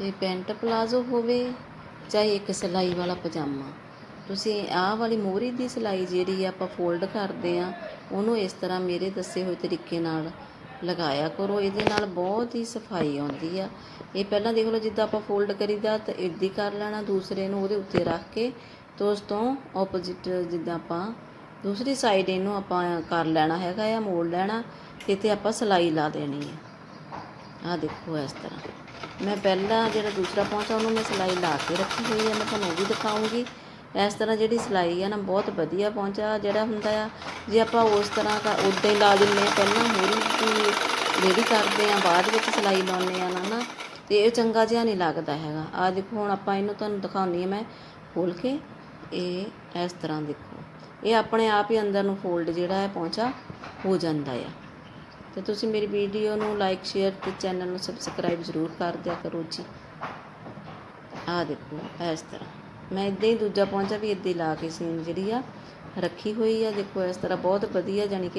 ਇਹ pant palazzo ਹੋਵੇ ਚਾਹੇ ਇੱਕ ਸਿਲਾਈ ਵਾਲਾ ਪਜਾਮਾ। ਤੁਸੀਂ ਆਹ ਵਾਲੀ ਮੋਹਰੀ ਦੀ ਸਿਲਾਈ ਜਿਹੜੀ ਆਪਾਂ ਫੋਲਡ ਕਰਦੇ ਆ ਉਹਨੂੰ ਇਸ ਤਰ੍ਹਾਂ ਮੇਰੇ ਦੱਸੇ ਹੋਏ ਤਰੀਕੇ ਨਾਲ ਲਗਾਇਆ ਕਰੋ। ਇਹਦੇ ਨਾਲ ਬਹੁਤ ਹੀ ਸਫ਼ਾਈ ਆਉਂਦੀ ਆ। ਇਹ ਪਹਿਲਾਂ ਦੇਖ ਲਓ, ਜਿੱਦਾਂ ਆਪਾਂ ਫੋਲਡ ਕਰੀਦਾ ਤਾਂ ਇੱਦਾਂ ਹੀ ਕਰ ਲੈਣਾ ਦੂਸਰੇ ਨੂੰ ਉਹਦੇ ਉੱਤੇ ਰੱਖ ਕੇ ਤੇ ਉਸ ਤੋਂ ਆਪੋਜ਼ਿਟ ਜਿੱਦਾਂ ਆਪਾਂ ਦੂਸਰੀ ਸਾਈਡ ਇਹਨੂੰ ਆਪਾਂ ਕਰ ਲੈਣਾ ਹੈਗਾ ਆ ਮੋੜ ਲੈਣਾ, ਤੇ ਤੇ ਆਪਾਂ ਸਿਲਾਈ ਲਾ ਦੇਣੀ ਹੈ ਆ ਆਹ ਦੇਖੋ ਇਸ ਤਰ੍ਹਾਂ। ਮੈਂ ਪਹਿਲਾਂ ਜਿਹੜਾ ਦੂਸਰਾ ਪਹੁੰਚਾ ਉਹਨੂੰ ਮੈਂ ਸਿਲਾਈ ਲਾ ਕੇ ਰੱਖੀ ਹੋਈ ਹੈ ਮੈਂ ਤੁਹਾਨੂੰ ਉਹ ਵੀ ਦਿਖਾਉਂਗੀ। ਇਸ ਤਰ੍ਹਾਂ ਜਿਹੜੀ ਸਿਲਾਈ ਆ ਨਾ, ਬਹੁਤ ਵਧੀਆ ਪਹੁੰਚਾ ਜਿਹੜਾ ਹੁੰਦਾ ਆ। ਜੇ ਆਪਾਂ ਉਸ ਤਰ੍ਹਾਂ ਦਾ ਉੱਦਾਂ ਹੀ ਲਾ ਦਿੰਦੇ ਆ ਪਹਿਲਾਂ ਮੋਰੀ ਦੀ ਜਿਹੜੀ ਕਰਦੇ ਆ ਬਾਅਦ ਵਿੱਚ ਸਿਲਾਈ ਲਾਉਂਦੇ ਆ ਨਾ ਨਾ। ਤੇ ਇਹ ਚੰਗਾ ਜਿਹਾ ਨਹੀਂ ਲੱਗਦਾ ਹੈਗਾ। ਆ ਦੇਖੋ, ਹੁਣ ਆਪਾਂ ਇਹਨੂੰ ਤੁਹਾਨੂੰ ਦਿਖਾਉਂਦੀ ਆ ਮੈਂ ਖੋਲ ਕੇ। ਇਹ ਇਸ ਤਰ੍ਹਾਂ ਦੇਖੋ। ਇਹ ਆਪਣੇ ਆਪ ਹੀ ਅੰਦਰ ਨੂੰ ਫੋਲਡ ਜਿਹੜਾ ਹੈ ਪਹੁੰਚਾ ਹੋ ਜਾਂਦਾ ਆ। ਤੇ ਤੁਸੀਂ ਮੇਰੀ ਵੀਡੀਓ ਨੂੰ ਲਾਈਕ ਸ਼ੇਅਰ ਤੇ ਚੈਨਲ ਨੂੰ ਸਬਸਕ੍ਰਾਈਬ ਜ਼ਰੂਰ ਕਰ ਦਿਆ ਕਰੋ ਜੀ। ਆਹ ਦੇਖੋ, ਇਸ ਤਰ੍ਹਾਂ। ਮੈਂ ਇਦਾਂ ਹੀ ਦੂਜਾ ਪਹੁੰਚਾ ਵੀ ਇਦਾਂ ਹੀ ਲਾ ਕੇ ਸੀਨ ਜਿਹੜੀ ਆ ਰੱਖੀ ਹੋਈ ਆ। ਦੇਖੋ, ਇਸ ਤਰ੍ਹਾਂ ਬਹੁਤ ਵਧੀਆ ਜਾਨੀ ਕਿ